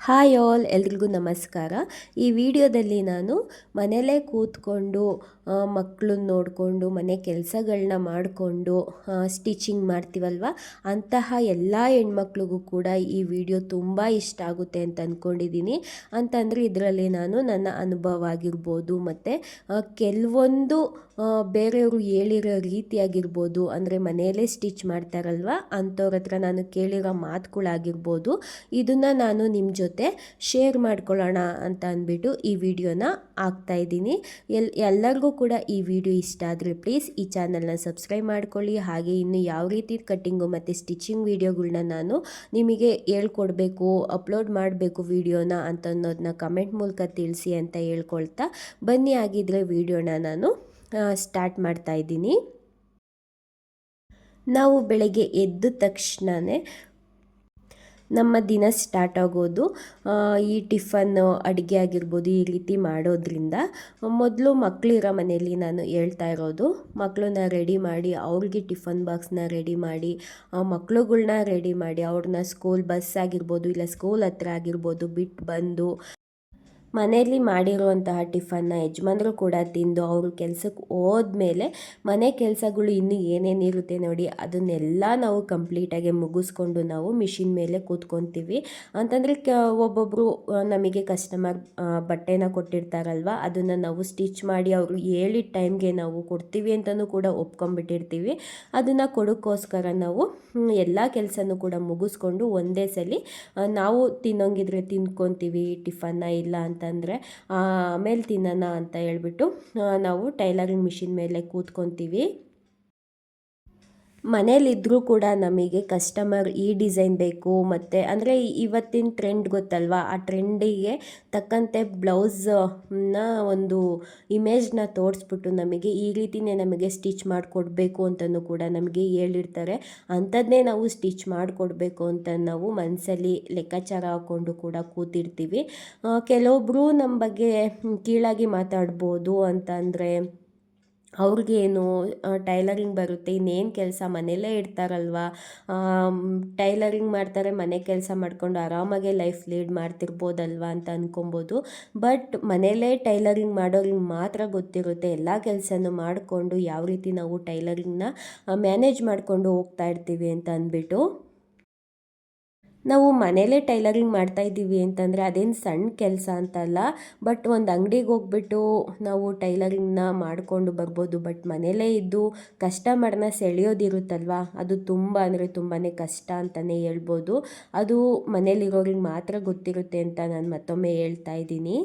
Hi all ಎಲ್ರಿಗೂ ನಮಸ್ಕಾರ. ಈ ವಿಡಿಯೋದಲ್ಲಿ ನಾನು ಮನೆಯಲ್ಲೇ ಕೂತ್ಕೊಂಡು ಮಕ್ಕಳನ್ನ ನೋಡಿಕೊಂಡು, ಮನೆ ಕೆಲಸಗಳನ್ನ ಮಾಡಿಕೊಂಡು ಸ್ಟಿಚಿಂಗ್ ಮಾಡ್ತೀವಲ್ವ? ಅಂತಹ ಎಲ್ಲ ಹೆಣ್ಮಕ್ಳಿಗೂ ಕೂಡ ಈ ವಿಡಿಯೋ ತುಂಬ ಇಷ್ಟ ಆಗುತ್ತೆ ಅಂತ ಅಂದ್ಕೊಂಡಿದ್ದೀನಿ ಅಂತಂದರೆ ಇದರಲ್ಲಿ ನಾನು ನನ್ನ ಅನುಭವ ಆಗಿರ್ಬೋದು, ಮತ್ತು ಕೆಲವೊಂದು ಬೇರೆಯವರು ಹೇಳಿರೋ ರೀತಿಯಾಗಿರ್ಬೋದು ಅಂದರೆ ಮನೆಯಲ್ಲೇ ಸ್ಟಿಚ್ ಮಾಡ್ತಾರಲ್ವ? ಅಂಥವ್ರ ಹತ್ರ ನಾನು ಕೇಳಿರೋ ಮಾತುಗಳಾಗಿರ್ಬೋದು, ಇದನ್ನು ನಾನು ನಿಮ್ಮ ಜೊತೆ ಶೇರ್ ಮಾಡ್ಕೊಳ್ಳೋಣ ಅಂತ ಅಂದ್ಬಿಟ್ಟು ಈ ವಿಡಿಯೋನ ಇದ್ದೀನಿ. ಎಲ್, ಎಲ್ಲರಿಗೂ ಕೂಡ ಈ ವಿಡಿಯೋ ಇಷ್ಟ ಆದರೆ ಪ್ಲೀಸ್ ಈ ಚಾನಲ್ನ ಸಬ್ಸ್ಕ್ರೈಬ್ ಮಾಡ್ಕೊಳ್ಳಿ. ಹಾಗೆ ಇನ್ನು ಯಾವ ರೀತಿ ಕಟ್ಟಿಂಗು ಮತ್ತು ಸ್ಟಿಚಿಂಗ್ ವಿಡಿಯೋಗಳನ್ನ ನಾನು ನಿಮಗೆ ಹೇಳ್ಕೊಡ್ಬೇಕು ಅಪ್ಲೋಡ್ ಮಾಡಬೇಕು ವಿಡಿಯೋನ ಅಂತ ಅನ್ನೋದನ್ನ ಕಮೆಂಟ್ ಮೂಲಕ ತಿಳಿಸಿ ಅಂತ ಹೇಳ್ಕೊಳ್ತಾ ಬನ್ನಿ. ಆಗಿದ್ರೆ ವಿಡಿಯೋನ ನಾನು ಸ್ಟಾರ್ಟ್ ಮಾಡ್ತಾ ಇದ್ದೀನಿ. ನಾವು ಬೆಳಗ್ಗೆ ಎದ್ದ ತಕ್ಷಣವೇ ನಮ್ಮ ದಿನ ಸ್ಟಾರ್ಟ್ ಆಗೋದು ಈ ಟಿಫನ್ ಅಡುಗೆ ಆಗಿರ್ಬೋದು, ಈ ರೀತಿ ಮಾಡೋದ್ರಿಂದ ಮೊದಲು ಮಕ್ಕಳಿರೋ ಮನೆಯಲ್ಲಿ ನಾನು ಹೇಳ್ತಾ ಇರೋದು ಮಕ್ಕಳನ್ನ ರೆಡಿ ಮಾಡಿ, ಅವ್ರಿಗೆ ಟಿಫನ್ ಬಾಕ್ಸ್ನ ರೆಡಿ ಮಾಡಿ ಮಕ್ಳುಗಳ್ನ ರೆಡಿ ಮಾಡಿ, ಅವ್ರನ್ನ ಸ್ಕೂಲ್ ಬಸ್ ಆಗಿರ್ಬೋದು, ಇಲ್ಲ ಸ್ಕೂಲ್ ಹತ್ರ ಆಗಿರ್ಬೋದು ಬಿಟ್ಟು ಬಂದು ಮನೆಯಲ್ಲಿ ಮಾಡಿರುವಂತಹ ಟಿಫನ್ನ ಯಜಮಾನ್ರು ಕೂಡ ತಿಂದು ಅವರು ಕೆಲಸಕ್ಕೆ ಹೋದ್ಮೇಲೆ ಮನೆ ಕೆಲಸಗಳು ಇನ್ನು ಏನೇನಿರುತ್ತೆ ನೋಡಿ, ಅದನ್ನೆಲ್ಲ ನಾವು ಕಂಪ್ಲೀಟಾಗಿ ಮುಗಿಸ್ಕೊಂಡು ನಾವು ಮಿಷಿನ್ ಮೇಲೆ ಕೂತ್ಕೊತೀವಿ. ಅಂತಂದರೆ ಕ ಒಬ್ಬೊಬ್ಬರು ನಮಗೆ ಕಸ್ಟಮರ್ ಬಟ್ಟೆನ ಕೊಟ್ಟಿರ್ತಾರಲ್ವ, ಅದನ್ನು ನಾವು ಸ್ಟಿಚ್ ಮಾಡಿ ಅವರು ಹೇಳಿದ ಟೈಮ್ಗೆ ನಾವು ಕೊಡ್ತೀವಿ ಅಂತಲೂ ಕೂಡ ಒಪ್ಕೊಂಡ್ಬಿಟ್ಟಿರ್ತೀವಿ. ಅದನ್ನು ಕೊಡೋಕ್ಕೋಸ್ಕರ ನಾವು ಎಲ್ಲ ಕೆಲಸನೂ ಕೂಡ ಮುಗಿಸ್ಕೊಂಡು ಒಂದೇ ಸಲ ನಾವು ತಿನ್ನೋಂಗಿದ್ರೆ ತಿನ್ಕೊತೀವಿ, ಟಿಫನ್ನ ಇಲ್ಲ ಅಂತ ಅಂತಂದರೆ ಆಮೇಲೆ ತಿನ್ನೋಣ ಅಂತ ಹೇಳ್ಬಿಟ್ಟು ನಾವು ಟೈಲರಿಂಗ್ ಮಿಷಿನ್ ಮೇಲೆ ಕೂತ್ಕೊತೀವಿ. ಮನೇಲಿದ್ದರೂ ಕೂಡ ನಮಗೆ ಕಸ್ಟಮರ್ ಈ ಡಿಸೈನ್ ಬೇಕು, ಮತ್ತು ಅಂದರೆ ಇವತ್ತಿನ ಟ್ರೆಂಡ್ ಗೊತ್ತಲ್ವಾ? ಆ ಟ್ರೆಂಡಿಗೆ ತಕ್ಕಂತೆ ಬ್ಲೌಸನ್ನ ಒಂದು ಇಮೇಜ್ನ ತೋರಿಸ್ಬಿಟ್ಟು ನಮಗೆ ಈ ರೀತಿಯೇ ನಮಗೆ ಸ್ಟಿಚ್ ಮಾಡಿಕೊಡ್ಬೇಕು ಅಂತಲೂ ಕೂಡ ನಮಗೆ ಹೇಳಿರ್ತಾರೆ. ಅಂಥದ್ದೇ ನಾವು ಸ್ಟಿಚ್ ಮಾಡಿಕೊಡ್ಬೇಕು ಅಂತ ನಾವು ಮನಸ್ಸಲ್ಲಿ ಲೆಕ್ಕಾಚಾರ ಹಾಕ್ಕೊಂಡು ಕೂಡ ಕೂತಿರ್ತೀವಿ. ಕೆಲವೊಬ್ಬರು ನಮ್ಮ ಬಗ್ಗೆ ಕೀಳಾಗಿ ಮಾತಾಡ್ಬೋದು ಅಂತಂದರೆ ಅವ್ರಿಗೇನು ಟೈಲರಿಂಗ್ ಬರುತ್ತೆ, ಇನ್ನೇನು ಕೆಲಸ ಮನೆಯಲ್ಲೇ ಇರ್ತಾರಲ್ವ ಟೈಲರಿಂಗ್ ಮಾಡ್ತಾರೆ, ಮನೆ ಕೆಲಸ ಮಾಡಿಕೊಂಡು ಆರಾಮಾಗೆ ಲೈಫ್ ಲೀಡ್ ಮಾಡ್ತಿರ್ಬೋದಲ್ವ ಅಂತ ಅಂದ್ಕೊಬೋದು ಬಟ್ ಮನೆಯಲ್ಲೇ ಟೈಲರಿಂಗ್ ಮಾಡೋರಿಗೆ ಮಾತ್ರ ಗೊತ್ತಿರುತ್ತೆ, ಎಲ್ಲ ಕೆಲಸನೂ ಮಾಡಿಕೊಂಡು ಯಾವ ರೀತಿ ನಾವು ಟೈಲರಿಂಗ್ನ ಮ್ಯಾನೇಜ್ ಮಾಡಿಕೊಂಡು ಹೋಗ್ತಾ ಇರ್ತೀವಿ ಅಂತ ಅಂದ್ಬಿಟ್ಟು ನಾವು ಮನೇಲೇ ಟೈಲರಿಂಗ್ ಮಾಡ್ತಾ ಇದ್ದೀವಿ ಅಂತಂದರೆ ಅದೇನು ಸಣ್ಣ ಕೆಲಸ ಅಂತಲ್ಲ, ಬಟ್ ಒಂದು ಅಂಗಡಿಗೆ ಹೋಗ್ಬಿಟ್ಟು ನಾವು ಟೈಲರಿಂಗ್ನ ಮಾಡಿಕೊಂಡು ಬರ್ಬೋದು. ಬಟ್ ಮನೇಲೇ ಇದ್ದು ಕಸ್ಟಮರ್ನ ಸೆಳೆಯೋದಿರುತ್ತಲ್ವ ಅದು ತುಂಬ ಅಂದರೆ ತುಂಬಾ ಕಷ್ಟ ಅಂತಲೇ ಹೇಳ್ಬೋದು. ಅದು ಮನೇಲಿರೋರಿಗೆ ಮಾತ್ರ ಗೊತ್ತಿರುತ್ತೆ ಅಂತ ನಾನು ಮತ್ತೊಮ್ಮೆ ಹೇಳ್ತಾ ಇದ್ದೀನಿ.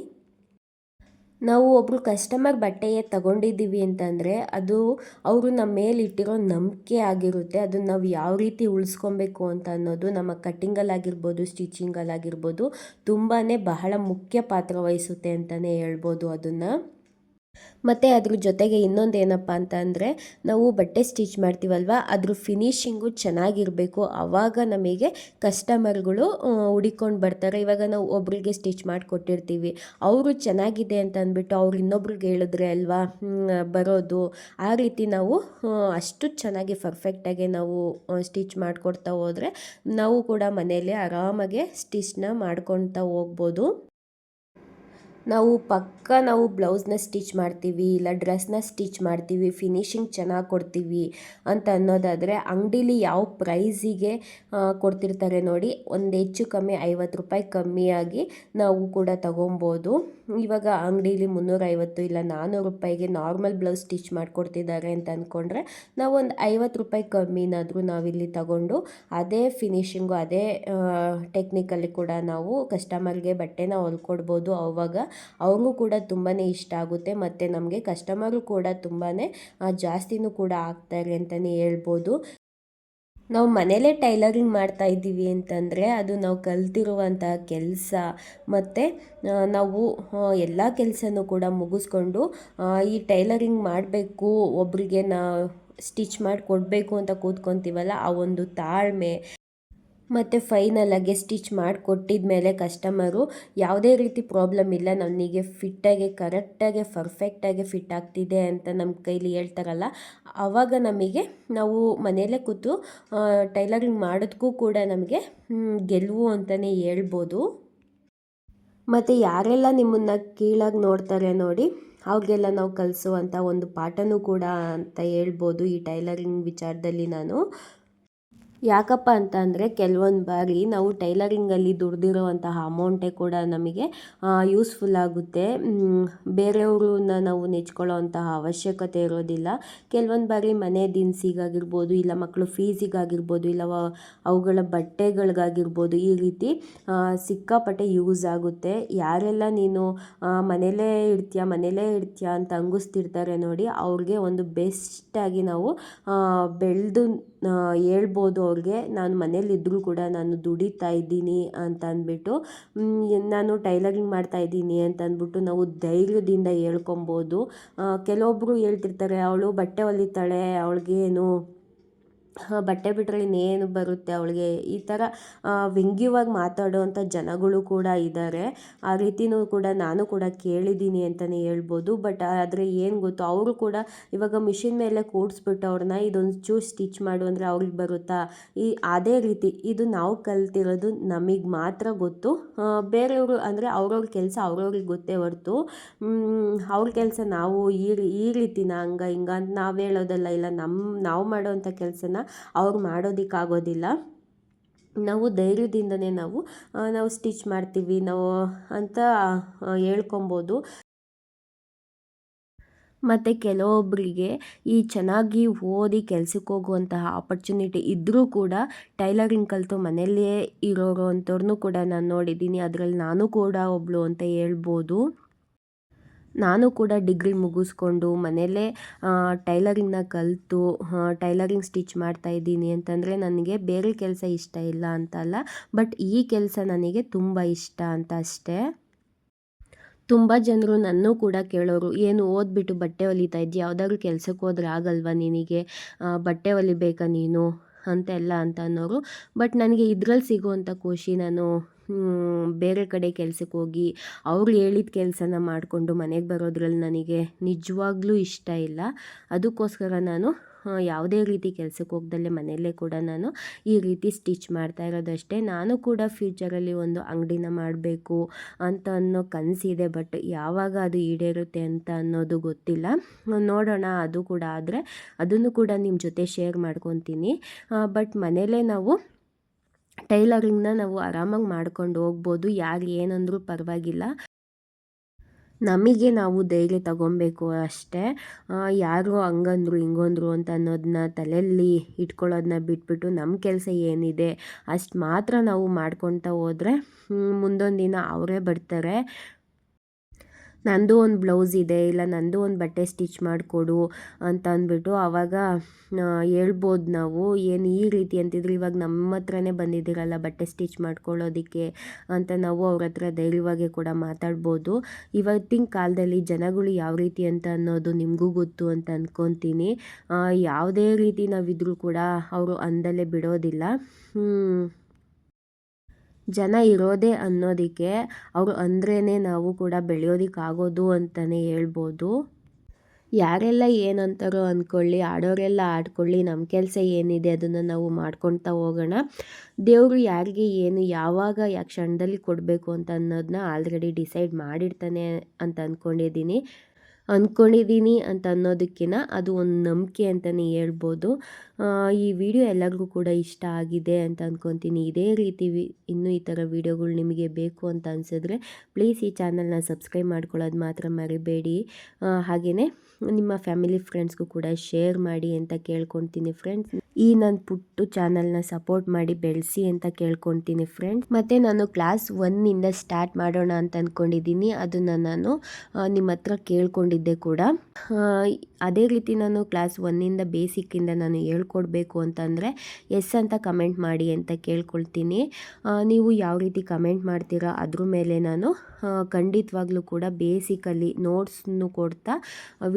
ನಾವು ಒಬ್ಬರು ಕಸ್ಟಮರ್ ಬಟ್ಟೆಯೇ ತಗೊಂಡಿದ್ದೀವಿ ಅಂತಂದರೆ ಅದು ಅವರು ನಮ್ಮ ಮೇಲೆ ಇಟ್ಟಿರೋ ನಂಬಿಕೆ ಆಗಿರುತ್ತೆ. ಅದನ್ನು ನಾವು ಯಾವ ರೀತಿ ಉಳಿಸ್ಕೊಬೇಕು ಅಂತ ಅನ್ನೋದು ನಮ್ಮ ಕಟ್ಟಿಂಗಲ್ಲಾಗಿರ್ಬೋದು ಸ್ಟಿಚಿಂಗಲ್ಲಾಗಿರ್ಬೋದು ತುಂಬಾ ಬಹಳ ಮುಖ್ಯ ಪಾತ್ರ ವಹಿಸುತ್ತೆ ಅಂತಲೇ ಹೇಳ್ಬೋದು ಅದನ್ನು. ಮತ್ತು ಅದ್ರ ಜೊತೆಗೆ ಇನ್ನೊಂದು ಏನಪ್ಪ ಅಂತ ಅಂದರೆ, ನಾವು ಬಟ್ಟೆ ಸ್ಟಿಚ್ ಮಾಡ್ತೀವಲ್ವ? ಅದ್ರ ಫಿನಿಷಿಂಗು ಚೆನ್ನಾಗಿರಬೇಕು. ಆವಾಗ ನಮಗೆ ಕಸ್ಟಮರ್ಗಳು ಹುಡಿಕೊಂಡು ಬರ್ತಾರೆ. ಇವಾಗ ನಾವು ಒಬ್ರಿಗೆ ಸ್ಟಿಚ್ ಮಾಡಿಕೊಟ್ಟಿರ್ತೀವಿ. ಅವರು ಚೆನ್ನಾಗಿದೆ ಅಂತ ಅಂದ್ಬಿಟ್ಟು ಅವ್ರು ಇನ್ನೊಬ್ರಿಗೆ ಹೇಳಿದ್ರೆ ಅಲ್ವಾ? ಬರೋದು. ಆ ರೀತಿ ನಾವು ಅಷ್ಟು ಚೆನ್ನಾಗಿ ಪರ್ಫೆಕ್ಟಾಗಿ ನಾವು ಸ್ಟಿಚ್ ಮಾಡಿಕೊಡ್ತಾ ಹೋದರೆ, ನಾವು ಕೂಡ ಮನೆಯಲ್ಲಿ ಆರಾಮಾಗೆ ಸ್ಟಿಚ್ನ ಮಾಡ್ಕೊತಾ ಹೋಗ್ಬೋದು. ನಾವು ಪಕ್ಕ ನಾವು ಬ್ಲೌಸ್ನ ಸ್ಟಿಚ್ ಮಾಡ್ತೀವಿ, ಇಲ್ಲ ಡ್ರೆಸ್ನ ಸ್ಟಿಚ್ ಮಾಡ್ತೀವಿ, ಫಿನಿಶಿಂಗ್ ಚೆನ್ನಾಗಿ ಕೊಡ್ತೀವಿ ಅಂತ ಅನ್ನೋದಾದರೆ ಅಂಗಡೀಲಿ ಯಾವ ಪ್ರೈಸಿಗೆ ಕೊಡ್ತಿರ್ತಾರೆ ನೋಡಿ, ಒಂದು ಹೆಚ್ಚು ಕಮ್ಮಿ ಐವತ್ತು ರೂಪಾಯಿ ಕಮ್ಮಿಯಾಗಿ ನಾವು ಕೂಡ ತಗೊಬೋದು. ಇವಾಗ ಅಂಗಡೀಲಿ ಮುನ್ನೂರೈವತ್ತು ಇಲ್ಲ ನಾನ್ನೂರು ರೂಪಾಯಿಗೆ ನಾರ್ಮಲ್ ಬ್ಲೌಸ್ ಸ್ಟಿಚ್ ಮಾಡಿಕೊಡ್ತಿದ್ದಾರೆ ಅಂತ ಅಂದ್ಕೊಂಡ್ರೆ ನಾವು ಒಂದು ಐವತ್ತು ರೂಪಾಯಿ ಕಮ್ಮಿನಾದರೂ ನಾವಿಲ್ಲಿ ತಗೊಂಡು ಅದೇ ಫಿನಿಶಿಂಗು, ಅದೇ ಟೆಕ್ನಿಕಲ್ಲಿ ಕೂಡ ನಾವು ಕಸ್ಟಮರ್ಗೆ ಬಟ್ಟೆನ ಹೊಲ್ಕೊಡ್ಬೋದು ಅವಾಗ. ಅವ್ರಿಗೂ ಕೂಡ ತುಂಬಾ ಇಷ್ಟ ಆಗುತ್ತೆ. ಮತ್ತು ನಮಗೆ ಕಸ್ಟಮರು ಕೂಡ ತುಂಬಾ ಜಾಸ್ತಿನೂ ಕೂಡ ಆಗ್ತಾರೆ ಅಂತಲೇ ಹೇಳ್ಬೋದು. ನಾವು ಮನೇಲೇ ಟೈಲರಿಂಗ್ ಮಾಡ್ತಾ ಇದ್ದೀವಿ ಅಂತಂದರೆ ಅದು ನಾವು ಕಲ್ತಿರುವಂತಹ ಕೆಲಸ. ಮತ್ತು ನಾವು ಎಲ್ಲ ಕೆಲಸನೂ ಕೂಡ ಮುಗಿಸ್ಕೊಂಡು ಈ ಟೈಲರಿಂಗ್ ಮಾಡಬೇಕು ಒಬ್ಬರಿಗೆ ನಾ ಸ್ಟಿಚ್ ಮಾಡಿ ಕೊಡಬೇಕು ಅಂತ ಕೂತ್ಕೊತೀವಲ್ಲ ಆ ಒಂದು ತಾಳ್ಮೆ. ಮತ್ತು ಫೈನಲಾಗಿ ಸ್ಟಿಚ್ ಮಾಡಿಕೊಟ್ಟಿದ ಮೇಲೆ ಕಸ್ಟಮರು ಯಾವುದೇ ರೀತಿ ಪ್ರಾಬ್ಲಮ್ ಇಲ್ಲ, ನನಗೆ ಫಿಟ್ಟಾಗಿ ಕರೆಕ್ಟಾಗಿ ಪರ್ಫೆಕ್ಟಾಗಿ ಫಿಟ್ ಆಗ್ತಿದೆ ಅಂತ ನಮ್ಮ ಕೈಲಿ ಹೇಳ್ತಾರಲ್ಲ ಆವಾಗ ನಮಗೆ ನಾವು ಮನೆಯಲ್ಲೇ ಕೂತು ಟೈಲರಿಂಗ್ ಮಾಡೋದಕ್ಕೂ ಕೂಡ ನಮಗೆ ಗೆಲುವು ಅಂತಲೇ ಹೇಳ್ಬೋದು. ಮತ್ತು ಯಾರೆಲ್ಲ ನಿಮ್ಮನ್ನು ಕೀಳಾಗಿ ನೋಡ್ತಾರೆ ನೋಡಿ, ಅವ್ರಿಗೆಲ್ಲ ನಾವು ಕಲಿಸುವಂಥ ಒಂದು ಪಾಠನೂ ಕೂಡ ಅಂತ ಹೇಳ್ಬೋದು ಈ ಟೈಲರಿಂಗ್ ವಿಚಾರದಲ್ಲಿ ನಾನು. ಯಾಕಪ್ಪ ಅಂತ ಅಂದರೆ ಕೆಲವೊಂದು ಬಾರಿ ನಾವು ಟೈಲರಿಂಗಲ್ಲಿ ದುಡ್ದಿರೋವಂತಹ ಅಮೌಂಟೇ ಕೂಡ ನಮಗೆ ಯೂಸ್ಫುಲ್ ಆಗುತ್ತೆ. ಬೇರೆಯವ್ರನ್ನ ನಾವು ನೆಚ್ಕೊಳ್ಳೋ ಅಂತಹ ಅವಶ್ಯಕತೆ ಇರೋದಿಲ್ಲ. ಕೆಲವೊಂದು ಬಾರಿ ಮನೆ ದಿನಸಿಗಾಗಿರ್ಬೋದು, ಇಲ್ಲ ಮಕ್ಕಳು ಫೀಸಿಗಾಗಿರ್ಬೋದು, ಇಲ್ಲ ಅವುಗಳ ಬಟ್ಟೆಗಳಿಗಾಗಿರ್ಬೋದು ಈ ರೀತಿ ಸಿಕ್ಕಾಪಟ್ಟೆ ಯೂಸ್ ಆಗುತ್ತೆ. ಯಾರೆಲ್ಲ ನೀನು ಮನೇಲೇ ಇಡ್ತೀಯ ಮನೇಲೇ ಇಡ್ತೀಯ ಅಂತ ಅಂಗಿಸ್ತಿರ್ತಾರೆ ನೋಡಿ, ಅವ್ರಿಗೆ ಒಂದು ಬೆಸ್ಟಾಗಿ ನಾವು ಬೆಳೆದು ಹೇಳ್ಬೋದು ಅವ್ರಿಗೆ ನಾನು ಮನೇಲಿದ್ದರೂ ಕೂಡ ನಾನು ದುಡಿತಾ ಇದ್ದೀನಿ ಅಂತ ಅಂದ್ಬಿಟ್ಟು ನಾನು ಟೈಲರಿಂಗ್ ಮಾಡ್ತಾ ಇದ್ದೀನಿ ಅಂತ ಅಂದ್ಬಿಟ್ಟು ನಾವು ಧೈರ್ಯದಿಂದ ಹೇಳ್ಕೊಬೋದು. ಕೆಲವೊಬ್ಬರು ಹೇಳ್ತಿರ್ತಾರೆ, ಅವಳು ಬಟ್ಟೆ ಹೊಲಿತಾಳೆ, ಅವ್ಳಿಗೇನು ಬಟ್ಟೆ ಬಿಟ್ಟರೆ ಇನ್ನೇನು ಬರುತ್ತೆ ಅವಳಿಗೆ? ಈ ಥರ ವ್ಯಂಗ್ಯವಾಗಿ ಮಾತಾಡುವಂಥ ಜನಗಳು ಕೂಡ ಇದ್ದಾರೆ ಆ ರೀತಿಯೂ ಕೂಡ ನಾನು ಕೂಡ ಕೇಳಿದ್ದೀನಿ ಅಂತಲೇ ಹೇಳ್ಬೋದು. ಬಟ್ ಆದರೆ ಏನು ಗೊತ್ತು, ಅವರು ಕೂಡ ಇವಾಗ ಮಿಷಿನ್ ಮೇಲೆ ಕೂಡಿಸ್ಬಿಟ್ಟು ಅವ್ರನ್ನ ಇದೊಂದು ಚೂ ಸ್ಟಿಚ್ ಮಾಡು ಅಂದರೆ ಅವ್ರಿಗೆ ಬರುತ್ತಾ? ಈ, ಅದೇ ರೀತಿ ಇದು ನಾವು ಕಲ್ತಿರೋದು ನಮಗೆ ಮಾತ್ರ ಗೊತ್ತು. ಬೇರೆಯವರು ಅಂದರೆ ಅವ್ರವ್ರ ಕೆಲಸ ಅವ್ರವ್ರಿಗೆ ಗೊತ್ತೇ ಹೊರ್ತು. ಅವ್ರ ಕೆಲಸ ನಾವು ಈ ಈ ರೀತಿನ ಹಂಗ ಹಿಂಗ ಅಂತ ನಾವು ಹೇಳೋದಲ್ಲ, ಇಲ್ಲ ನಮ್ಮ ನಾವು ಮಾಡೋವಂಥ ಕೆಲಸನ ಅವ್ರು ಮಾಡೋದಕ್ಕಾಗೋದಿಲ್ಲ. ನಾವು ಧೈರ್ಯದಿಂದನೇ ನಾವು ನಾವು ಸ್ಟಿಚ್ ಮಾಡ್ತೀವಿ, ನಾವು ಅಂತ ಹೇಳ್ಕೊಬೋದು. ಮತ್ತು ಕೆಲವೊಬ್ಬರಿಗೆ ಈ ಚೆನ್ನಾಗಿ ಓದಿ ಕೆಲಸಕ್ಕೆ ಹೋಗುವಂತಹ ಆಪರ್ಚುನಿಟಿ ಇದ್ದರೂ ಕೂಡ ಟೈಲರಿಂಗ್ ಕಲಿತು ಮನೆಯಲ್ಲೇ ಇರೋರು ಅಂಥವ್ರನ್ನೂ ಕೂಡ ನಾನು ನೋಡಿದ್ದೀನಿ. ಅದರಲ್ಲಿ ನಾನು ಕೂಡ ಒಬ್ಬಳು ಅಂತ ಹೇಳ್ಬೋದು. ನಾನು ಕೂಡ ಡಿಗ್ರಿ ಮುಗಿಸ್ಕೊಂಡು ಮನೆಯಲ್ಲೇ ಟೈಲರಿಂಗ್ನ ಕಲಿತು ಟೈಲರಿಂಗ್ ಸ್ಟಿಚ್ ಮಾಡ್ತಾ ಇದ್ದೀನಿ ಅಂತಂದರೆ ನನಗೆ ಬೇರೆ ಕೆಲಸ ಇಷ್ಟ ಇಲ್ಲ ಅಂತಲ್ಲ, ಬಟ್ ಈ ಕೆಲಸ ನನಗೆ ತುಂಬ ಇಷ್ಟ ಅಂತ ಅಷ್ಟೇ. ತುಂಬ ಜನರು ನನ್ನೂ ಕೂಡ ಕೇಳೋರು, ಏನು ಓದ್ಬಿಟ್ಟು ಬಟ್ಟೆ ಹೊಲಿತಾ ಇದ್ದಿ ಯಾವುದಾದ್ರು ಕೆಲಸಕ್ಕೆ ಹೋದ್ರೆ ಆಗಲ್ವಾ ನಿನಗೆ? ಬಟ್ಟೆ ಹೊಲಿಬೇಕಾ ನೀನು? ಅಂತೆಲ್ಲ ಅಂತ ಅನ್ನೋರು, ಬಟ್ ನನಗೆ ಇದ್ರಲ್ಲಿ ಸಿಗುವಂಥ ಖುಷಿ ನಾನು ಬೇರೆ ಕಡೆ ಕೆಲಸಕ್ಕೆ ಹೋಗಿ ಅವ್ರು ಹೇಳಿದ ಕೆಲಸನ ಮಾಡಿಕೊಂಡು ಮನೆಗೆ ಬರೋದ್ರಲ್ಲಿ ನನಗೆ ನಿಜವಾಗ್ಲೂ ಇಷ್ಟ ಇಲ್ಲ. ಅದಕ್ಕೋಸ್ಕರ ನಾನು ಯಾವುದೇ ರೀತಿ ಕೆಲಸಕ್ಕೆ ಹೋಗ್ದಲ್ಲೇ ಮನೆಯಲ್ಲೇ ಕೂಡ ನಾನು ಈ ರೀತಿ ಸ್ಟಿಚ್ ಮಾಡ್ತಾ ಇರೋದಷ್ಟೇ. ನಾನು ಕೂಡ ಫ್ಯೂಚರಲ್ಲಿ ಒಂದು ಅಂಗಡಿನ ಮಾಡಬೇಕು ಅಂತ ಅನ್ನೋ ಕನಸಿದೆ, ಬಟ್ ಯಾವಾಗ ಅದು ಈಡೇರುತ್ತೆ ಅಂತ ಅನ್ನೋದು ಗೊತ್ತಿಲ್ಲ. ನೋಡೋಣ, ಅದು ಕೂಡ ಆದರೆ ಅದನ್ನು ಕೂಡ ನಿಮ್ಮ ಜೊತೆ ಶೇರ್ ಮಾಡ್ಕೊತೀನಿ. ಬಟ್ ಮನೆಯಲ್ಲೇ ನಾವು ಟೈಲರಿಂಗ್ನ ನಾವು ಆರಾಮಾಗಿ ಮಾಡ್ಕೊಂಡು ಹೋಗ್ಬೋದು, ಯಾರು ಏನಂದರೂ ಪರವಾಗಿಲ್ಲ. ನಮಗೆ ನಾವು ಧೈರ್ಯ ತಗೊಬೇಕು ಅಷ್ಟೇ. ಯಾರು ಹಂಗಂದ್ರು, ಹಿಂಗಂದ್ರು ಅಂತ ಅನ್ನೋದನ್ನ ತಲೆಯಲ್ಲಿ ಇಟ್ಕೊಳ್ಳೋದನ್ನ ಬಿಟ್ಬಿಟ್ಟು ನಮ್ಮ ಕೆಲಸ ಏನಿದೆ ಅಷ್ಟು ಮಾತ್ರ ನಾವು ಮಾಡ್ಕೊತಾ ಹೋದರೆ ಮುಂದೊಂದು ದಿನ ಅವರೇ ಬರ್ತಾರೆ. ನಂದು ಒಂದು ಬ್ಲೌಸ್ ಇದೆ, ಇಲ್ಲ ನಂದು ಒಂದು ಬಟ್ಟೆ ಸ್ಟಿಚ್ ಮಾಡಿಕೊಡು ಅಂತ ಅಂದ್ಬಿಟ್ಟು ಆವಾಗ ಹೇಳ್ಬೋದು ನಾವು, ಏನು ಈ ರೀತಿ ಅಂತಿದ್ರು, ಇವಾಗ ನಮ್ಮ ಹತ್ರನೇ ಬಂದಿದ್ದೀರಲ್ಲ ಬಟ್ಟೆ ಸ್ಟಿಚ್ ಮಾಡ್ಕೊಳ್ಳೋದಕ್ಕೆ ಅಂತ ನಾವು ಅವ್ರ ಹತ್ರ ಧೈರ್ಯವಾಗಿ ಕೂಡ ಮಾತಾಡ್ಬೋದು. ಇವತ್ತಿನ ಕಾಲದಲ್ಲಿ ಜನಗಳು ಯಾವ ರೀತಿ ಅಂತ ಅನ್ನೋದು ನಿಮಗೂ ಗೊತ್ತು ಅಂತ ಅಂದ್ಕೊತೀನಿ ಯಾವುದೇ ರೀತಿ ನಾವಿದ್ರೂ ಕೂಡ ಅವರು ಅಂದಲ್ಲೇ ಬಿಡೋದಿಲ್ಲ. ಜನ ಇರೋದೇ ಅನ್ನೋದಕ್ಕೆ ಅವರು ಅಂದ್ರೇ ನಾವು ಕೂಡ ಬೆಳೆಯೋದಕ್ಕಾಗೋದು ಅಂತಲೇ ಹೇಳ್ಬೋದು. ಯಾರೆಲ್ಲ ಏನಂತಾರೋ ಅಂದ್ಕೊಳ್ಳಿ ಆಡೋರೆಲ್ಲ ಆಡ್ಕೊಳ್ಳಿ ನಮ್ಮ ಕೆಲಸ ಏನಿದೆ ಅದನ್ನು ನಾವು ಮಾಡ್ಕೊಳ್ತಾ ಹೋಗೋಣ. ದೇವರು ಯಾರಿಗೆ ಏನು, ಯಾವಾಗ ಯಾವ ಕ್ಷಣದಲ್ಲಿ ಕೊಡಬೇಕು ಅಂತ ಅನ್ನೋದನ್ನ ಆಲ್ರೆಡಿ ಡಿಸೈಡ್ ಮಾಡಿರ್ತಾನೆ ಅಂತ ಅಂದ್ಕೊಂಡಿದ್ದೀನಿ ಅಂದ್ಕೊಂಡಿದ್ದೀನಿ ಅಂತ ಅನ್ನೋದಕ್ಕಿಂತ ಅದು ಒಂದು ನಂಬಿಕೆ ಅಂತಲೇ ಹೇಳ್ಬೋದು. ಈ ವಿಡಿಯೋ ಎಲ್ಲರಿಗೂ ಕೂಡ ಇಷ್ಟ ಆಗಿದೆ ಅಂತ ಅಂದ್ಕೊತೀನಿ ಇದೇ ರೀತಿ ಇನ್ನೂ ಈ ಥರ ವೀಡಿಯೋಗಳು ನಿಮಗೆ ಬೇಕು ಅಂತ ಅನಿಸಿದ್ರೆ ಪ್ಲೀಸ್ ಈ ಚಾನಲ್ನ ಸಬ್ಸ್ಕ್ರೈಬ್ ಮಾಡ್ಕೊಳ್ಳೋದು ಮಾತ್ರ ಮರಿಬೇಡಿ. ಹಾಗೆಯೇ ನಿಮ್ಮ ಫ್ಯಾಮಿಲಿ ಫ್ರೆಂಡ್ಸ್ಗೂ ಕೂಡ ಶೇರ್ ಮಾಡಿ ಅಂತ ಕೇಳ್ಕೊತೀನಿ ಫ್ರೆಂಡ್ಸ್. ಈ ನನ್ನ ಪುಟ್ಟು ಚಾನಲ್ನ ಸಪೋರ್ಟ್ ಮಾಡಿ ಬೆಳೆಸಿ ಅಂತ ಕೇಳ್ಕೊತೀನಿ ಫ್ರೆಂಡ್ಸ್. ಮತ್ತು ನಾನು ಕ್ಲಾಸ್ ಒನ್ನಿಂದ ಸ್ಟಾರ್ಟ್ ಮಾಡೋಣ ಅಂತ ಅಂದ್ಕೊಂಡಿದ್ದೀನಿ ಅದನ್ನು ನಾನು ನಿಮ್ಮ ಹತ್ರ ಕೇಳ್ಕೊಂಡಿದ್ದೆ ಕೂಡ. ಅದೇ ರೀತಿ ನಾನು ಕ್ಲಾಸ್ ಒನ್ನಿಂದ ಬೇಸಿಕ್ಕಿಂದ ನಾನು ಹೇಳ್ಕೊಡ್ಬೇಕು ಅಂತಂದರೆ ಎಸ್ ಅಂತ ಕಮೆಂಟ್ ಮಾಡಿ ಅಂತ ಕೇಳ್ಕೊಳ್ತೀನಿ. ನೀವು ಯಾವ ರೀತಿ ಕಮೆಂಟ್ ಮಾಡ್ತೀರಾ ಅದ್ರ ಮೇಲೆ ನಾನು ಖಂಡಿತವಾಗ್ಲೂ ಕೂಡ ಬೇಸಿಕಲ್ಲಿ ನೋಟ್ಸ್ನು ಕೊಡ್ತಾ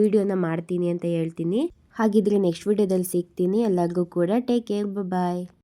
ವಿಡಿಯೋನ ಮಾಡ್ತೀನಿ ಅಂತ ಹೇಳ್ತೀನಿ. ಹಾಗಿದ್ರೆ ನೆಕ್ಸ್ಟ್ ವಿಡಿಯೋದಲ್ಲಿ ಸಿಗ್ತೀನಿ. ಎಲ್ಲರಿಗೂ ಕೂಡ ಟೇಕ್ ಕೇರ್ ಬಾಯ್